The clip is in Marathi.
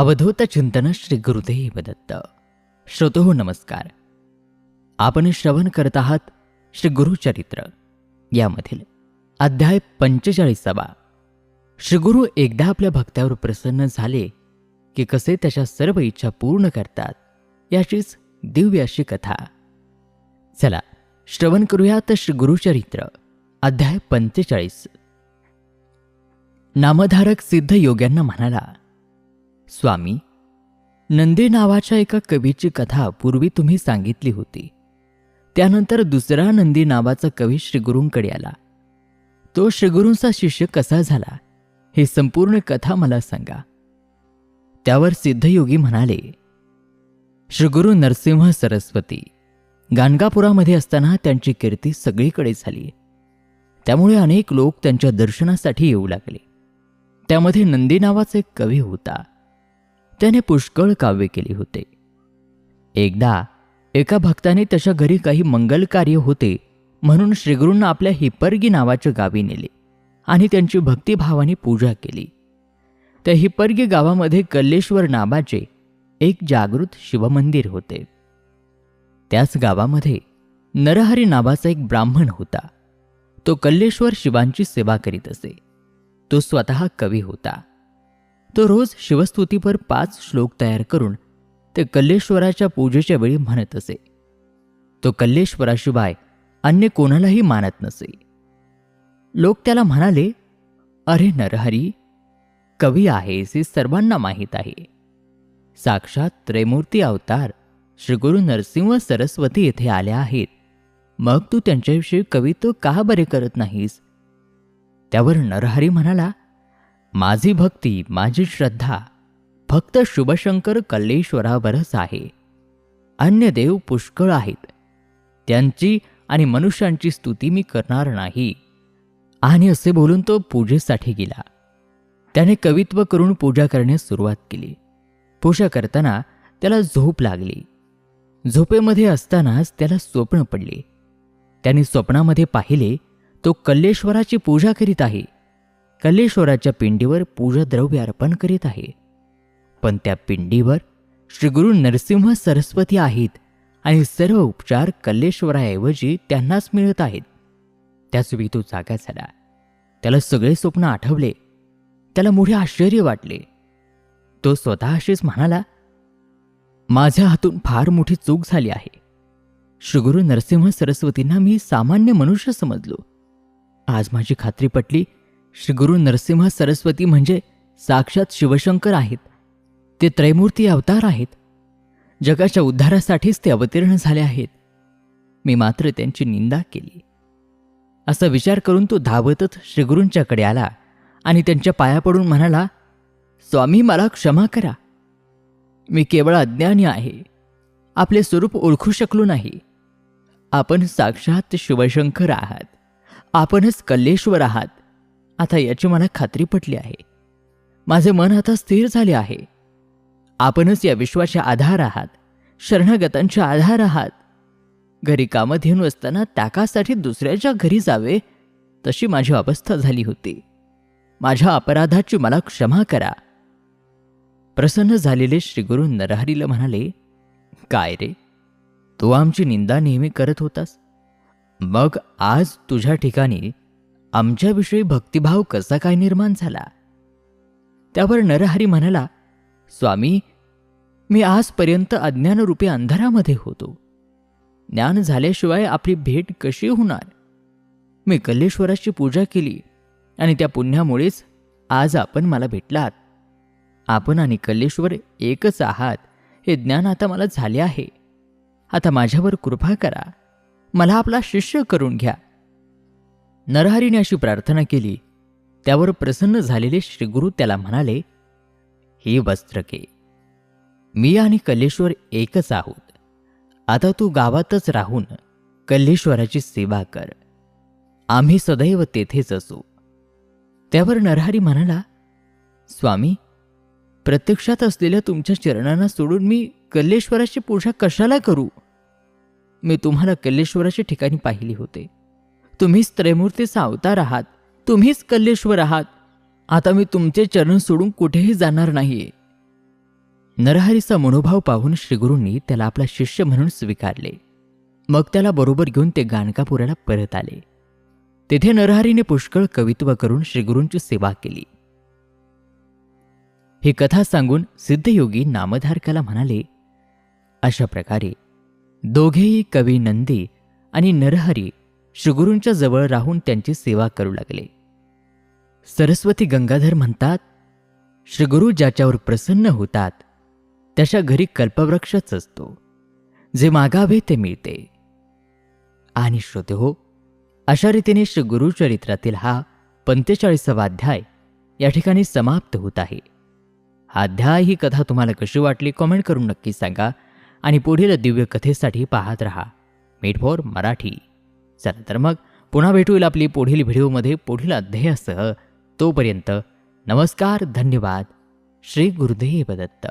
अवधूत चिंतन श्री गुरुदेव दत्त. श्रोतो नमस्कार. आपण श्रवण करत आहात श्री गुरुचरित्र यामधील अध्याय पंचेचाळीसावा. श्री गुरु एकदा आपल्या भक्तावर प्रसन्न झाले की कसे त्याच्या सर्व इच्छा पूर्ण करतात याचीच दिव्य अशी कथा. चला श्रवण करूयात श्री गुरुचरित्र अध्याय पंचेचाळीस. नामधारक सिद्ध योग्यांना म्हणाला स्वामी नंदी नावाच्या एका कवीची कथा पूर्वी तुम्ही सांगितली होती. त्यानंतर दुसरा नंदी नावाचा कवी श्रीगुरूंकडे आला. तो श्रीगुरूंचा शिष्य कसा झाला हे संपूर्ण कथा मला सांगा. त्यावर सिद्धयोगी म्हणाले श्रीगुरू नरसिंह सरस्वती गाणगापुरामध्ये असताना त्यांची कीर्ती सगळीकडे झाली. त्यामुळे अनेक लोक त्यांच्या दर्शनासाठी येऊ लागले. त्यामध्ये नंदी नावाचा एक कवी होता. त्याने पुष्कळ काव्य केले होते. एकदा एका भक्ताने त्याच्या घरी काही मंगल कार्य होते म्हणून श्रीगुरूंना आपल्या हिप्परगी नावाच्या गावी नेले आणि त्यांची भक्तिभावाने पूजा केली. त्या हिप्परगी गावामध्ये कल्लेश्वर नावाचे एक जागृत शिवमंदिर होते. त्याच गावामध्ये नरहरी नावाचा एक ब्राह्मण होता. तो कल्लेश्वर शिवांची सेवा करीत असे. तो स्वतः कवी होता. तो रोज शिवस्तुतीपर पाच श्लोक तयार करून ते कल्लेश्वराच्या पूजेच्या वेळी म्हणत असे. तो कल्लेश्वराशिवाय अन्य कोणालाही मानत नसे. लोक त्याला म्हणाले अरे नरहरी कवी आहेस हे सर्वांना माहीत आहे. साक्षात त्रैमूर्ती अवतार श्री गुरु नरसिंह सरस्वती येथे आल्या आहेत. मग तू त्यांच्याविषयी कवित्व का बरे करत नाहीस? त्यावर नरहरी म्हणाला माझी भक्ती माझी श्रद्धा फक्त शुभशंकर कल्लेश्वरावरच आहे. अन्य देव पुष्कळ आहेत. त्यांची आणि मनुष्यांची स्तुती मी करणार नाही. आणि असे बोलून तो पूजेसाठी गेला. त्याने कवित्व करून पूजा करण्यास सुरुवात केली. पूजा करताना त्याला झोप लागली. झोपेमध्ये असतानाच त्याला स्वप्न पडले. त्याने स्वप्नामध्ये पाहिले तो कल्लेश्वराची पूजा करीत आहे. कल्लेश्वराच्या पिंडीवर पूजा द्रव्य अर्पण करीत आहे. पण त्या पिंडीवर श्रीगुरु नरसिंह सरस्वती आहेत आणि सर्व उपचार कल्लेश्वराऐवजी त्यांनाच मिळत आहेत. त्याचवेळी तो जागा झाला. त्याला सगळे स्वप्न आठवले. त्याला मोठे आश्चर्य वाटले. तो स्वतःशीच म्हणाला माझ्या हातून फार मोठी चूक झाली आहे. श्रीगुरु नरसिंह सरस्वतींना मी सामान्य मनुष्य समजलो. आज माझी खात्री पटली श्री गुरु नरसिंह सरस्वती म्हणजे साक्षात शिवशंकर आहेत. ते त्रैमूर्ती अवतार आहेत. जगाच्या उद्धारासाठीच ते अवतीर्ण झाले आहेत. मी मात्र त्यांची निंदा केली. असा विचार करून तो धावतच श्रीगुरूंच्याकडे आला आणि त्यांच्या पाया पडून म्हणाला स्वामी मला क्षमा करा. मी केवळ अज्ञानी आहे. आपले स्वरूप ओळखू शकलो नाही. आपण साक्षात शिवशंकर आहात. आपणच कल्लेश्वर आहात. आता याची मला खात्री पटली आहे. माझे मन आता स्थिर झाले आहे. आपणच या विश्वाचे आधार आहात शरणागतांचे आधार आहात. घरी कामधेनू असताना त्याकासाठी दुसऱ्याच्या घरी जावे तशी माझी अवस्था झाली होती. माझ्या अपराधाची मला क्षमा करा. प्रसन्न झालेले श्रीगुरू नरहरीला म्हणाले काय रे? तू आमची निंदा नेहमी करत होतास? मग आज तुझ्या ठिकाणी आमच्याविषयी भक्तिभाव कसा काय निर्माण झाला? त्यावर नरहरी म्हणाला स्वामी मी आजपर्यंत अज्ञानरूपी अंधारामध्ये होतो. ज्ञान झाल्याशिवाय आपली भेट कशी होणार? मी कल्लेश्वराची पूजा केली आणि त्या पुण्यामुळेच आज आपण मला भेटलात. आपण आणि कल्लेश्वर एकच आहात हे ज्ञान आता मला झाले आहे. आता माझ्यावर कृपा करा. मला आपला शिष्य करून घ्या. नरहरीने अशी प्रार्थना केली. त्यावर प्रसन्न झालेले श्रीगुरु त्याला म्हणाले ही वस्त्रके मी आणि कल्लेश्वर एकच आहोत. आता तू गावातच राहून कल्लेश्वराची सेवा कर. आम्ही सदैव तेथेच असू. त्यावर नरहरी म्हणाला स्वामी प्रत्यक्षात असलेल्या तुमच्या चरणांना सोडून मी कल्लेश्वराची पूजा कशाला करू? मी तुम्हाला कल्लेश्वराच्या ठिकाणी पाहिले होते. तुम्हीच त्रैमूर्तीचा अवतार आहात. तुम्हीच कल्लेश्वर आहात. आता मी तुमचे चरण सोडून कुठेही जाणार नाहीये. नरहरीचा मनोभाव पाहून श्रीगुरूंनी त्याला आपला शिष्य म्हणून स्वीकारले. मग त्याला बरोबर घेऊन ते गाणकापुराला परत आले. तेथे नरहरीने पुष्कळ कवित्व करून श्रीगुरूंची सेवा केली. ही कथा सांगून सिद्धयोगी नामधारकाला म्हणाले अशा प्रकारे दोघेही कवी नंदी आणि नरहरी श्रीगुरूंच्या जवळ राहून त्यांची सेवा करू लागले. सरस्वती गंगाधर म्हणतात श्रीगुरू ज्याच्यावर प्रसन्न होतात त्याच्या घरी कल्पवृक्षच असतो. जे मागावे ते मिळते. आणि श्रोते हो अशा रीतीने श्री गुरुचरित्रातील हा पंचेचाळीसावा अध्याय या ठिकाणी समाप्त होत आहे. हा अध्याय ही कथा तुम्हाला कशी वाटली कॉमेंट करून नक्की सांगा आणि पुढील दिव्य कथेसाठी पाहत रहा. Meet for Marathi. चला तर मग पुन्हा भेटूल आपली पुढील व्हिडिओमध्ये पुढील अध्यायासह. तोपर्यंत नमस्कार धन्यवाद. श्री गुरुदेव दत्त.